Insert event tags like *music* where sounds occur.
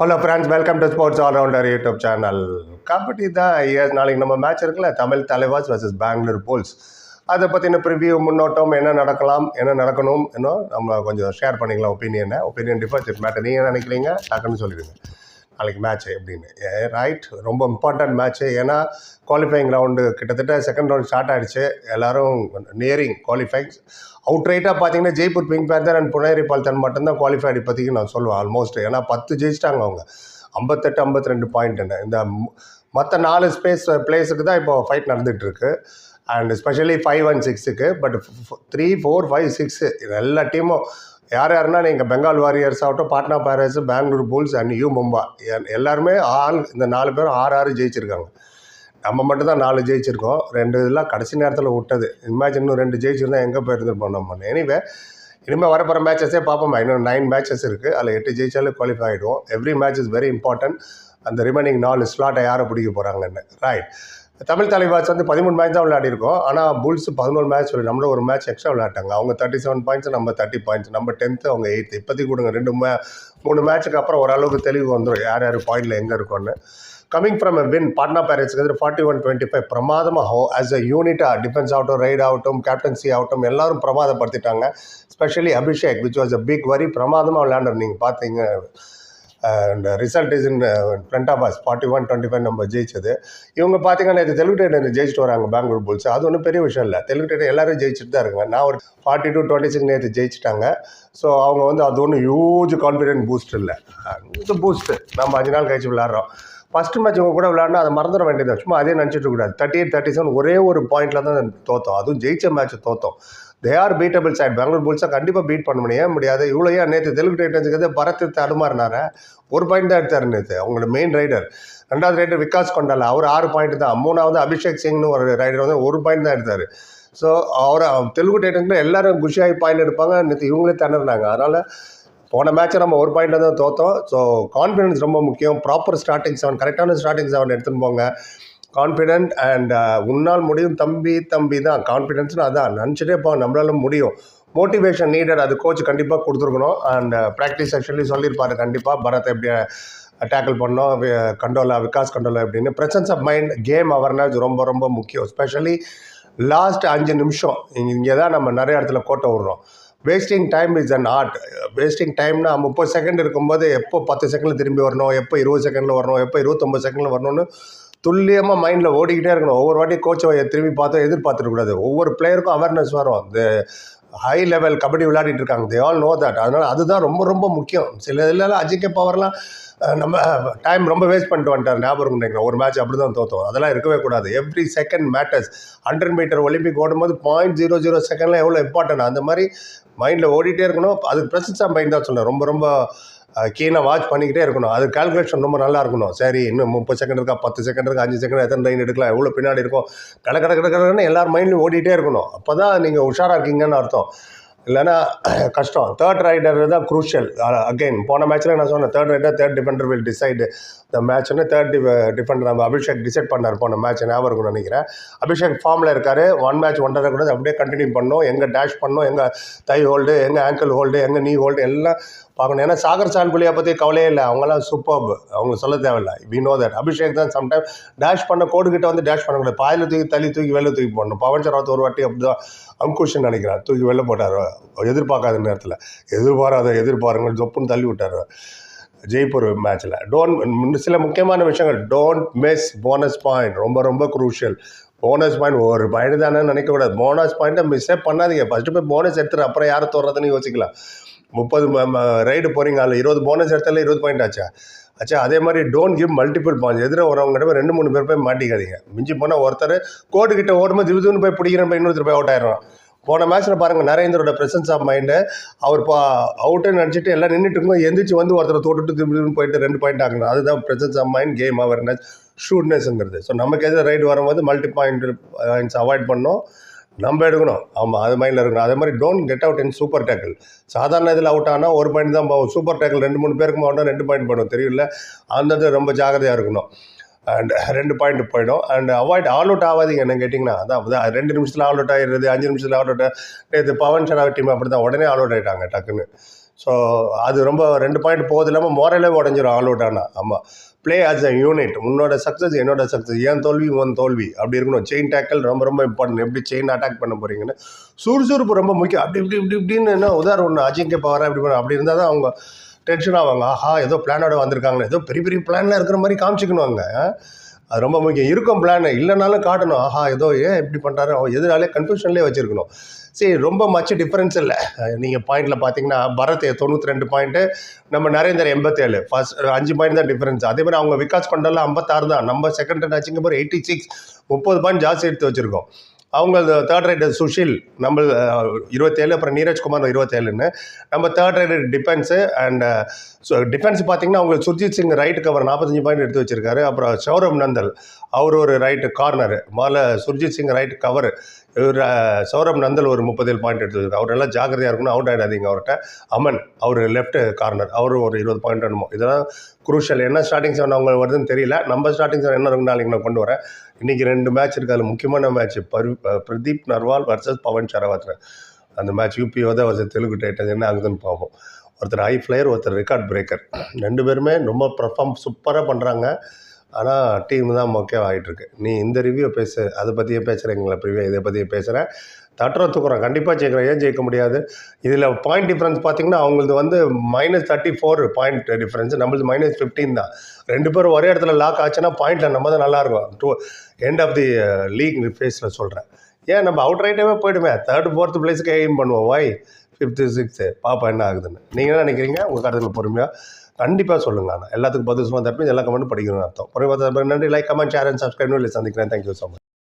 Hello friends welcome to sports allrounder YouTube channel kabaddi தான் years நாளைக்கு நம்ம match இருக்குல்ல? தமிழ் தலைவாஸ் வர்சஸ் பெங்களூர் போல்ஸ் அதை பற்றின ப்ரிவியூ முன்னோட்டம் என்ன நடக்கலாம் என்ன நடக்கணும் இன்னும் நம்ம கொஞ்சம் ஷேர் பண்ணிக்கலாம் ஒப்பீனியனை ஒப்பீனியன் டிஃபர்ஸ் மேட்டர் நீங்கள் நினைக்கிறீங்க? டக்குன்னு சொல்லிடுங்க. நாளைக்கு மேட்ச் அப்படின்னு. ரைட் ரொம்ப இம்பார்ட்டன்ட் மேட்ச்சு ஏன்னா குவாலிஃபைங் ரவுண்டு கிட்டத்தட்ட செகண்ட் ரவுண்ட் ஸ்டார்ட் ஆகிடுச்சு எல்லாரும் நியரிங் குவாலிஃபைங் அவுட் ரைட்டாக பார்த்தீங்கன்னா Jaipur pink panther and Puneri Paltan மட்டும்தான் குவாலிஃபைடு இப்போதைக்கு நான் சொல்லுவேன் ஆல்மோஸ்ட் ஏன்னா பத்து ஜெயிச்சிட்டாங்க அவங்க. ஐம்பத்தெட்டு ஐம்பத்தி ரெண்டு பாயிண்ட்டுன்னு இந்த மற்ற நாலு ஸ்பேஸ் பிளேஸுக்கு தான் இப்போ ஃபைட் நடந்துகிட்ருக்கு அண்ட் ஸ்பெஷலி ஃபைவ் அண்ட் சிக்ஸுக்கு but three four five six இது எல்லா டீமும் யார் யாருன்னா நீங்கள் பெங்கால் வாரியர்ஸ் ஆகட்டும் Patna pirates Bangalore bulls and U Mumba எல்லாருமே ஆள் இந்த நாலு பேரும் ஆறு ஆறு ஜெயிச்சிருக்காங்க. நம்ம மட்டும் தான் நாலு ஜெயிச்சிருக்கோம். ரெண்டு இதெல்லாம் கடைசி நேரத்தில் விட்டது. இமேஜின் இன்னும் ரெண்டு ஜெயிச்சிருந்தா எங்கே போயிருந்துருப்போம் நம்ம? எனிவே இனிமேல் வரப்போகிற மேட்சஸே பார்ப்போம்? இன்னும் நைன் மேட்சஸ் இருக்குது அதில் எட்டு ஜெயிச்சாலும் குவாலிஃபை ஆகிடுவோம் every match is very important அந்த ரிமைனிங் நாலு ஸ்லாட்டை யாரை பிடிக்க போகிறாங்கன்னு ரைட் தமிழ் தலைவாஸ் வந்து பதிமூணு மேட்ச் தான் விளையாடிருக்கோம் ஆனால் புல்ஸ் பதினோரு மேட்ச் சொல்லி நம்மள ஒரு மேட்ச் எக்ஸ்ட்ரா விளையாட்டாங்க. அவங்க தேர்ட்டி செவன் பாயிண்ட்ஸ் நம்ம தேர்ட்டி பாயிண்ட்ஸ் நம்ம டென்த்து அவங்க எயித்து இப்போதைக்கு கொடுங்க ரெண்டு மே மூணு மேட்ச்சுக்கு அப்புறம் ஓரளவுக்கு தெளிவு வந்துடும் யார் யார் பாயிண்டில் எங்கே இருக்கோன்னு. Coming from a win Patna பேரட்ஸ்க்கு வந்து ஃபார்ட்டி ஒன் டுவெண்ட்டி ஃபைவ் பிரமாதமாக ஆஸ் அ யூனிட்டாக டிஃபென்ஸ் ஆகட்டும் ரைட் ஆகட்டும் கேப்டன்சி ஆகட்டும் எல்லாரும் பிரமாதப்படுத்திட்டாங்க. Specially Abhishek which was a big வரி பிரமாதமாக விளையாண்டர். நீங்கள் பார்த்தீங்க and result is in front of us forty one twenty five நம்ம ஜெயிச்சது. இவங்க பார்த்தீங்கன்னா இது தெலுங்கு டைட்டன் ஜெயிச்சிட்டு வராங்க பெங்களூர் புல்ஸ் அது ஒன்றும் பெரிய விஷயம் இல்லை. தெலுங்கு டைட்டன் எல்லாரும் ஜெயிச்சுட்டு தான் இருக்காங்க. நான் ஒரு ஃபார்ட்டி டூ டுவெண்ட்டி சிக்ஸ் நேற்று ஜெயிச்சிட்டாங்க. ஸோ அவங்க வந்து அது ஒன்றும் ஹியூஜ் கான்ஃபிடென்ட் பூஸ்ட் இல்லை. இது பூஸ்ட்டு நம்ம அஞ்சு நாள் கழிச்சு விளாட்றோம் ஃபஸ்ட்டு மேட்ச் உங்கள் கூட விளையாடினா அதை மறந்துட வேண்டியது. சும்மா அதே நினச்சிட்டு இருக்கக்கூடாது தேர்ட்டி எயிட் தேர்ட்டி செவன் ஒரே ஒரு பாயிண்டில் தான் தோத்தோம். அதுவும் ஜெயிச்ச match தோத்தோம். They are beatable side Bangalore புல்ஸை கண்டிப்பாக பீட் பண்ண முடியும். முடியாது? இவ்வளோ ஏன் நேற்று தெலுங்கு டைட்டன்ஸுக்கு பரத் தடுமாறினாரு ஒரு பாயிண்ட் தான் எடுத்தார் நேற்று அவங்களோட மெயின் ரைடர் ரெண்டாவது ரைடர் விகாஸ் கொண்டால. அவர் ஆறு பாயிண்ட் தான். மூணாவது அபிஷேக் சிங்னு ஒரு ரைடர் வந்து ஒரு பாயிண்ட் தான் எடுத்தார். ஸோ அவரை தெலுங்கு டைட்டன்ஸில் எல்லாரும் குஷியாகி பாயிண்ட் எடுப்பாங்க. நேற்று இவங்களே திணறினாங்க. அதனால் போன மேட்ச்சை நம்ம ஒரு பாயிண்டில் தான் தோற்றோம் ஸோ கான்ஃபிடன்ஸ் ரொம்ப முக்கியம். ப்ராப்பர் ஸ்டார்டிங் செவன் கரெக்டான ஸ்டார்டிங் செவன் எடுத்துன்னு போங்க. கான்ஃபிடென்ட் அண்ட் uh, உன்னால் முடியும் தம்பி தம்பி தான். கான்ஃபிடென்ஸ்னு அதான். நினச்சிட்டே போ நம்மளால முடியும். மோட்டிவேஷன் நீடட் அது கோச் கண்டிப்பாக கொடுத்துருக்கணும். அண்ட் ப்ராக்டிஸ் uh, ஆக்சுவலி சொல்லியிருப்பாரு. கண்டிப்பாக பரத் எப்படி டேக்கிள் பண்ணோம் கண்டோலா விகாஸ் கண்டோலா எப்படின்னு. Presence of mind game awareness ரொம்ப ரொம்ப முக்கியம். ஸ்பெஷலி லாஸ்ட் அஞ்சு நிமிஷம். இங்கே தான் நம்ம நிறைய இடத்துல கோட்டை விடுறோம். Wasting time is an art wasting டைம்னா முப்பது செகண்ட் இருக்கும்போது எப்போ பத்து செகண்டில் திரும்பி வரணும்? எப்போ இருபது செகண்டில் வரணும்? எப்போ இருபத்தொம்பது செகண்டில் வரணும்னு துல்லியமாக மைண்டில் ஓடிக்கிட்டே இருக்கணும். ஒவ்வொரு வாட்டி கோச்சை திரும்பி பார்த்தோம் எதிர்பார்த்துடக்கூடாது ஒவ்வொரு பிளேயருக்கும் அவேர்னஸ் வரும். இந்த ஹை லெவல் கபடி விளையாடிட்டு இருக்காங்க. தே ஆல் நோ தட் அதனால் அதுதான் ரொம்ப ரொம்ப முக்கியம். சில இதில் அஜிகே பவர்லாம் நம்ம டைம் ரொம்ப வேஸ்ட் பண்ணிட்டு வந்துட்டார். ஞாபகம் நினைக்கிறேன் ஒரு மேட்ச் அப்படி தான் தோத்தோம். அதெல்லாம் இருக்கவே கூடாது. Every second matters hundred metre Olympic ஓடும்போது பாயிண்ட் ஜீரோ ஜீரோ செகண்ட்லாம் எவ்வளோ இம்பார்ட்டன்ட் அந்த மாதிரி மைண்டில் ஓடிட்டே இருக்கணும். அதுக்கு பிரசன்ஸாக மைண்ட் தான் சொன்னேன் ரொம்ப ரொம்ப கீழே வாட்ச் பண்ணிக்கிட்டே இருக்கணும். அது கால்குலேஷன் ரொம்ப நல்லா இருக்கணும். சரி இன்னும் முப்பது செகண்ட் இருக்கா பத்து செகண்ட் இருக்கா அஞ்சு செகண்ட் எத்தனை ட்ரெயின் எடுக்கலாம் எவ்வளோ பின்னாடி இருக்கும்? கட கட கட கடன்னு எல்லார் மைண்ட்லையும் ஓடிட்டே இருக்கணும். அப்போ தான் நீங்கள் உஷாராக இருக்கீங்கன்னு அர்த்தம். இல்லைன்னா *clears throat* கஷ்டம். தேர்ட் ரைடர் தான் குரூஷியல் அகைன் போன மேட்ச்சில் நான் சொன்னேன் third raider third defender will decide the மேட்ச்னு third defender நம்ம அபிஷேக் டிசைட் பண்ணார் போன மேட்ச் ஞாபகம் இருக்கும்னு நினைக்கிறேன். அபிஷேக் ஃபார்மில் இருக்கார். ஒன் மேட்ச் ஒன்றரை கூட அப்படியே கண்டினியூ பண்ணோம். எங்கே டேஷ் பண்ணோம். எங்கே தை ஹோல்டு எங்கே ஆங்கிள் ஹோல்டு எங்கே நீ ஹோல்டு எல்லாம் பார்க்கணும். ஏன்னா சாகர் சான்குலியை பற்றி கவலையே இல்லை. அவங்களாம் சூப்பர்ப் அவங்க சொல்ல தேவையில்ல. வி நோ தட் அபிஷேக் தான் சம்டைம் டேஷ் பண்ண கோடு வந்து டேஷ் பண்ணக்கூடாது பாயில் தூக்கி தள்ளி தூக்கி வெளில தூக்கி போடணும். பவன் சரவத் ஒரு வாட்டி அப்படி தான் அங்குஷன் நினைக்கிறார். தூக்கி வெளில போட்டார். எதிர்பார்க்காத நேரத்தில். எதிர்பாராத எதிர்பாருங்க ஜொப்புன்னு தள்ளி விட்டார். ஜெய்ப்பூர் மேட்ச்சில் டோன்ட் சில முக்கியமான விஷயங்கள். டோன்ட் மிஸ் போனஸ் பாயிண்ட் ரொம்ப ரொம்ப குரூஷியல் போனஸ் பாயிண்ட் ஒரு பாயிண்ட் தானே நினைக்கக்கூடாது. போனஸ் பாயிண்ட்டை மிஸ்ஸே பண்ணாதீங்க. ஃபஸ்ட்டு போய் போனஸ் எடுத்துரு. அப்புறம் யாரை தோறதுன்னு யோசிக்கலாம். முப்பது ரைடு போகிறீங்க அதில் இருபது போனஸ் எடுத்தால இருபது பாயிண்ட் ஆச்சா? ஆச்சா அதே மாதிரி டோன்ட் கிவ் மல்டிபிள் பாயிண்ட் எதிர வரவங்க போய் ரெண்டு மூணு பேர் போய் மாட்டிக்காதீங்க. மிஞ்சி போனால் ஒருத்தர் கோடு கிட்ட ஓடும்போது திவிதுன்னு போய் பிடிக்கிறேன் போய் இன்னொருத்தர் போய் அவுட் ஆயிடுறான். போன மேட்ச்சில் பாருங்கள் நரேந்திரோட பிரசன்ஸ் ஆஃப் மைண்டு அவர் பா அவுட்டுன்னு நினச்சிட்டு எல்லாம் நின்றுட்டு இருக்கோம் எந்திரிச்சு வந்து ஒருத்தரை தோட்டுட்டு திடீர்னு போயிட்டு ரெண்டு பாயிண்ட் ஆகணும் அதுதான் presence of mind game awareness ஷூட்னஸ்ங்கிறது so நமக்கு எதிராக ரைடு வரும்போது மல்டி பாயிண்ட் பாயிண்ட்ஸ் அவாய்ட் பண்ணோம். நம்ம எடுக்கணும். ஆமாம் அது மைண்டில் இருக்கணும். அதே மாதிரி don't get out in super tackle சாதாரண இதில் அவுட் ஆனால் ஒரு பாயிண்ட் தான் போகும். சூப்பர் டேக்கிள் ரெண்டு மூணு பேருக்கு போகணும் ரெண்டு பாயிண்ட் போயிடும் தெரியல? அந்த இது ரொம்ப ஜாகிரதையாக இருக்கணும். அண்ட் ரெண்டு பாயிண்ட் போயிடும். அண்ட் அவாய்ட் ஆல் அவுட் ஆகாதீங்க. என்ன கேட்டிங்கன்னா அதான் ரெண்டு நிமிஷத்தில் ஆல் அவுட் ஆகிடுறது அஞ்சு நிமிஷத்தில் ஆல் அவுட் நேற்று பவன் ஷராவ் டீம் அப்படி தான் உடனே ஆல் அவுட் ஆகிட்டாங்க டக்குன்னு. ஸோ அது ரொம்ப ரெண்டு பாயிண்ட் போகிறது இல்லாமல் மோரலே உடஞ்சிரும் ஆல் அவுட் ஆனால் ஆமாம் ப்ளே ஆஸ் அ யூனிட் உன்னோட சக்ஸஸ் என்னோட சக்ஸஸ் ஏன் தோல்வி உன் தோல்வி. அப்படி இருக்கணும். செயின் டேக்கல் ரொம்ப ரொம்ப இம்பார்ட்டன்ட் எப்படி செயின் அட்டாக் பண்ண போகிறீங்கன்னு சுறுசுறுப்பு ரொம்ப முக்கியம். அப்படி இப்படி இப்படி இப்படின்னு என்ன உதாரணம் ஒன்று அஜிங்க பவரா இப்படி பண்ண அப்படி இருந்தால் தான் அவங்க டென்ஷன் ஆவாங்க. ஆஹா ஏதோ பிளானோட வந்திருக்காங்க ஏதோ பெரிய பெரிய பிளான்லாம் இருக்கிற மாதிரி காமிச்சிக்கணும் அங்கே. அது ரொம்ப முக்கியம். இருக்கும் பிளான் இல்லைனாலும் காட்டணும். ஆஹா ஏதோ ஏன் இப்படி பண்ணுறாரு அவன் எதிராலே கன்ஃபியூஷன்லேயே வச்சுருக்கணும். சரி ரொம்ப மச்ச டிஃப்ரென்ஸ் இல்லை. நீங்கள் பாயிண்டில் பார்த்தீங்கன்னா பரத் தொண்ணூற்றி ரெண்டு பாயிண்ட்டு நம்ம நரேந்தர் எண்பத்தேழு. ஃபர்ஸ்ட் அஞ்சு பாயிண்ட் தான் டிஃப்ரென்ஸ் அதே மாதிரி அவங்க விகாஸ் கொண்டெல்லாம் ஐம்பத்தாறு தான். நம்ம செகண்ட் ரன் ஆச்சுங்க போது எயிட்டி சிக்ஸ் முப்பது பாயிண்ட் ஜாஸ்தி எடுத்து வச்சுருக்கோம். அவங்க தேர்ட் ரைடர் சுஷில் நம்ம இருபத்தேழு அப்புறம் நீரஜ்குமார் இருபத்தேழுன்னு. நம்ம third raider defence and so defence பார்த்தீங்கன்னா அவங்களுக்கு சுர்ஜித் சிங் ரைட் கவர் நாற்பத்தஞ்சு பாயிண்ட் எடுத்து வச்சிருக்காரு. அப்புறம் சௌரவ் நந்தல் அவர் ஒரு ரைட்டு கார்னர் முதல்ல சுர்ஜித் சிங் ரைட் கவர் இவர் சௌரப் நந்தல் ஒரு முப்பத்தேழு பாயிண்ட் எடுத்து அவர் எல்லாம் ஜாக்கிரதையாக இருக்கணும் அவுட் ஆகிடாதீங்க அவர்கிட்ட. அமன் அவர் லெஃப்ட் கார்னர் அவர் ஒரு இருபது பாயிண்ட் வேணுமோ. இதெல்லாம் குரூஷியல் என்ன ஸ்டார்டிங் செவன் அவங்க வருதுன்னு தெரியல. நம்ம ஸ்டார்டிங் செவன் என்ன இருக்குன்னு நாளைக்கு நான் கொண்டு வரேன். இன்றைக்கி ரெண்டு மேட்ச் இருக்குது அதில் முக்கியமான மேட்ச் பரு பிரதீப் நர்வால் வர்சஸ் பவன் சரவாத்ரன். அந்த மேட்ச் யூபிஓ தான் வர்சஸ் தெலுங்கு டைட்டன்ஸ் என்ன ஆகுதுன்னு பார்ப்போம். ஒருத்தர் ஹை ஃப்ளையர் ஒருத்தர் ரெக்கார்ட் பிரேக்கர் ரெண்டு பேருமே ரொம்ப பர்ஃபார்ம் சூப்பராக பண்ணுறாங்க ஆனால் டீம் தான் முக்கியம் ஆகிட்டுருக்கு நீ இந்த ரிவ்யூ பேசு அதை பற்றியே பேசுகிறீங்களா ப்ரிவியூ இதை பற்றியே பேசுகிறேன் தட்டுற தூக்குறோம் கண்டிப்பாக ஜெயிக்கிறோம் ஏன் ஜெயிக்க முடியாது? இதில் பாயிண்ட் டிஃப்ரென்ஸ் பார்த்தீங்கன்னா அவங்களது வந்து minus thirty four point difference நம்மளது மைனஸ் ஃபிஃப்டீன் தான். ரெண்டு பேரும் ஒரே இடத்துல லாக் ஆச்சுன்னா பாயிண்டில் நம்ம தான் நல்லாயிருக்கும் to end of the uh, league ஃபேஸில் சொல்கிறேன் ஏன்? நம்ம அவுட் ரைட்டாகவே போயிடுமே. தேர்ட் ஃபோர்த் பிளேஸுக்கு எய்ம் பண்ணுவோம். வை ஃபிஃப்த்து சிக்ஸ்த்து பாப்பா என்ன ஆகுதுன்னு. நீங்கள் என்ன நினைக்கிறீங்க? உங்கள் கருத்தில் பொறுமையாக கண்டிப்பாக சொல்லுங்கள் ஆனால் எல்லாத்துக்கும் பதில் சொன்னால் தப்பி எல்லா கமெண்ட்டும் படிக்கணும்னு அர்த்தம். பொறுமை நன்றி. Like comment share and subscribe சந்திக்கிறேன். Thank you so much